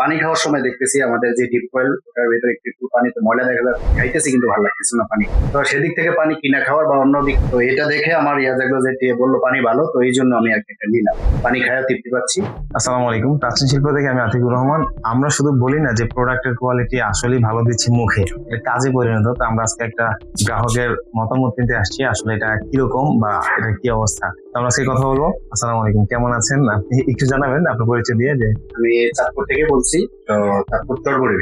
পানি খাওয়ার সময় দেখতেছি আমাদের যে ডিপ কয়েল ওটার ভিতরে একটু একটু পানিতে ময়লা দেখা যাচ্ছে। খাইতেছি কিন্তু ভালো লাগতেছে না পানি। তো সেদিক থেকে পানি কিনা খাওয়ার বা অন্য দিক তো এটা দেখে আমার ইয়া জাগলো যে টিয়ে বলল পানি ভালো তো এই জন্য আমি আর এটা নিলাম। পানি খাওয়া তৃপ্তি পাচ্ছি। আসসালামু আলাইকুম প্রাচীন শিল্প থেকে আমি আতিকুর রহমান। আমরা শুধু বলি না যে প্রোডাক্টের কোয়ালিটি আসলেই ভালো দিচ্ছি মুখে। এটা কাজে পরিণত তো আমরা আজকে একটা গ্রাহকের মতামত নিতে আসছি আসলে এটা কীরকম বা এটা কি অবস্থা। আমরা আজকে কথা বলব। আসসালামু আলাইকুম কেমন আছেন? আপনি একটু জানাবেন আপনার পরিচয় দিয়ে যে আমি চাঁদপুর থেকে বলছি তো চাঁদপুর তরবরি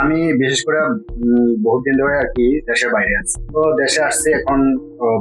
আমি বিশেষ করে উম, বহুত দিন ধরে আর কি দেশের বাইরে আছি। তো দেশে আসছে এখন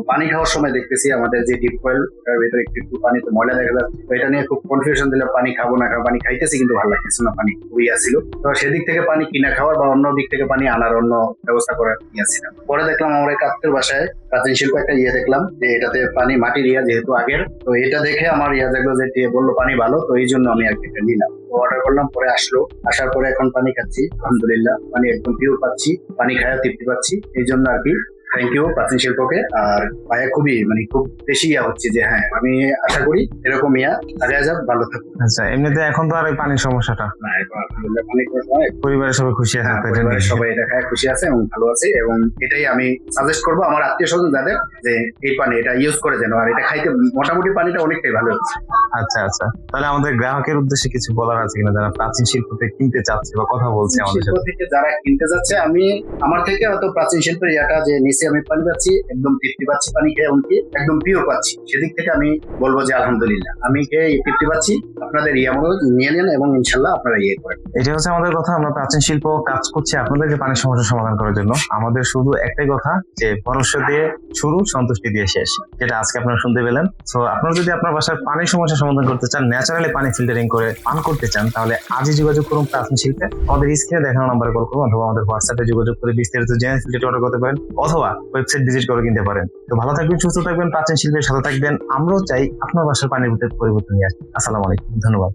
পানি খাওয়ার সময় দেখতেছি আমাদের যে ডিপ কয়েল ওটার ভিতরে একটু একটু পানিতে ময়লা দেখা যাচ্ছে। এটা নিয়ে খুব কনফিউশন দিলে পানি খাব না খাব পানি খাইতেছি কিন্তু ভালো লাগতেছে না পানি খুবই আসছিল তো সেদিক থেকে পানি কিনা খাওয়ার বা অন্য দিক থেকে পানি আনার অন্য ব্যবস্থা করার ইয়েছিলাম পরে দেখলাম আমার এক আত্মীয় বাসায় প্রাচীন শিল্প একটা ইয়ে দেখলাম যে এটাতে পানি মাটির ইয়া যেহেতু আগের তো এটা দেখে আমার ইয়া দেখল যে বলল পানি ভালো তো এই জন্য আমি আর কি নিলাম। অর্ডার করলাম, পরে আসলো। আসার পরে এখন পানি খাচ্ছি, আলহামদুলিল্লাহ। পানি একদম পিওর পাচ্ছি, পানি খায়া তৃপ্তি পাচ্ছি, এই জন্য আর কি থ্যাংক ইউ প্রাচীন শিল্পকে আর পায়ে খুবই মানে খুব বেশি ইয়া হচ্ছে যে হ্যাঁ আমি আশা করি এরকম ইয়া আগে যাক ভালো থাকুক। আচ্ছা এমনিতে এখন তো আর ওই পানির সমস্যাটা। না এখন আলহামদুলিল্লাহ সময় পরিবারের সবাই খুশি আছে পরিবারের সবাই এটা খায় খুশি আছে এবং ভালো আছে এবং এটাই আমি সাজেস্ট করব আমার আত্মীয় স্বজন যাদের যে এই পানি এটা ইউজ করে যেন আর এটা খাইতে মোটামুটি পানিটা অনেকটাই ভালো হচ্ছে। আচ্ছা আচ্ছা। তাহলে আমাদের গ্রাহকের উদ্দেশ্যে কিছু বলার আছে কিনা? যারা প্রাচীন শিল্পতে কিনতে চাচ্ছে বা কথা বলছে আমাদের সাথে। যারা কিনতে যাচ্ছে আমি আমার থেকে হয়তো প্রাচীন শিল্পের ইয়াটা যে নিচে আমি পানি পাচ্ছি, একদম তৃপ্তি পাচ্ছি পানি খেয়ে, এমনকি একদম পিওর পাচ্ছি। সেদিক থেকে আমি বলব যে আলহামদুলিল্লাহ। আমি খেয়ে তৃপ্তি পাচ্ছি। আপনাদের ইয়া মতো নিয়ে নেন এবং ইনশাল্লাহ আপনারা ইয়ে করেন। এটা হচ্ছে আমাদের কথা, আমরা প্রাচীন শিল্প কাজ করছি আপনাদেরকে পানির সমস্যার সমাধান করার জন্য। আমাদের শুধু একটাই কথা, যে ভরসা দিয়ে শুরু, সন্তুষ্টি দিয়ে শেষ, যেটা আজকে আপনারা শুনতে পেলেন। তো আপনারা যদি আপনার বাসার পানির সমস্যা সমাধান করতে চান, ন্যাচারালি পানি ফিল্টারিং করে পান করতে চান, তাহলে আজই যোগাযোগ করুন প্রাচীন শিল্পে। আমাদের স্ক্রিনে দেখানো নাম্বারে কল করুন, অথবা আমাদের হোয়াটসঅ্যাপে যোগাযোগ করে বিস্তারিত জেনে ফিল্টার অর্ডার করতে পারেন, অথবা ওয়েবসাইট ভিজিট করে কিনতে পারেন। তো ভালো থাকবেন, সুস্থ থাকবেন, প্রাচীন শিল্পের সাথে থাকবেন। আমরাও চাই আপনার বাসার পানির ভিতরে পরিবর্তন নিয়ে আসবেন আসসালামু আলাইকুম, ধন্যবাদ।